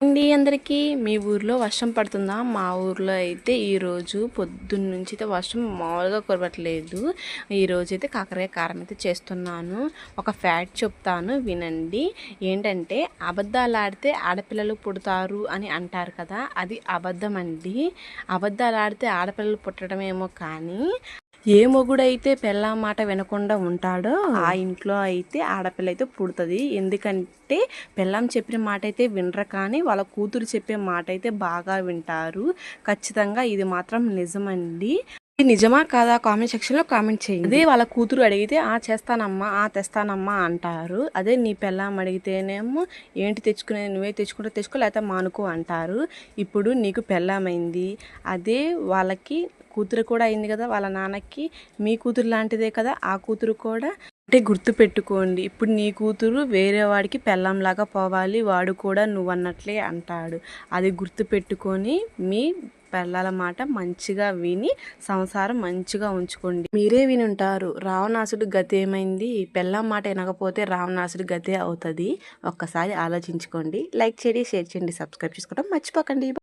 అండి అందరికీ మీ ఊర్లో వర్షం పడుతుందా? మా ఊర్లో అయితే ఈరోజు పొద్దున్న నుంచి అయితే వర్షం మామూలుగా కురవట్లేదు. ఈరోజు అయితే కాకరకాయ కారం అయితే చేస్తున్నాను. ఒక ఫ్యాట్ చెప్తాను వినండి. ఏంటంటే అబద్ధాలు ఆడితే ఆడపిల్లలు పుడతారు అని అంటారు కదా అది అబద్ధం అండి. అబద్ధాలు ఆడితే ఆడపిల్లలు పుట్టడమేమో కానీ ఏ మొగుడైతే పెళ్ళా మాట వినకుండా ఉంటాడో ఆ ఇంట్లో అయితే ఆడపిల్ల అయితే పుడుతుంది. ఎందుకంటే పెళ్ళాం చెప్పిన మాట అయితే వినరు కానీ వాళ్ళ కూతురు చెప్పే మాట అయితే బాగా వింటారు. ఖచ్చితంగా ఇది మాత్రం నిజమండి. ఇది నిజమా కాదా కామెంట్ సెక్షన్లో కామెంట్ చేయండి. అదే వాళ్ళ కూతురు అడిగితే ఆ చేస్తానమ్మా ఆ తెస్తానమ్మా అంటారు. అదే నీ పెళ్ళాం అడిగితేనేమో ఏంటి తెచ్చుకునే నువ్వే తెచ్చుకుంటే తెచ్చుకో లేకపోతే మానుకో అంటారు. ఇప్పుడు నీకు పెళ్ళామైంది. అదే వాళ్ళకి కూతురు కూడా అయింది కదా వాళ్ళ నాన్నకి మీ కూతురు లాంటిదే కదా ఆ కూతురు కూడా అంటే గుర్తు పెట్టుకోండి. ఇప్పుడు నీ కూతురు వేరే వాడికి పెళ్ళంలాగా పోవాలి వాడు కూడా నువ్వు అన్నట్లే అంటాడు. అది గుర్తు పెట్టుకొని మీ పెళ్ళాల మాట మంచిగా విని సంసారం మంచిగా ఉంచుకోండి. మీరే విని ఉంటారు రావణాసుడు గతి ఏమైంది? పెళ్ళం మాట వినకపోతే రావణాసుడు గతే అవుతుంది. ఒక్కసారి ఆలోచించుకోండి లైక్ చేయండి షేర్ చేయండి సబ్స్క్రైబ్ చేసుకోవడం మర్చిపోకండి.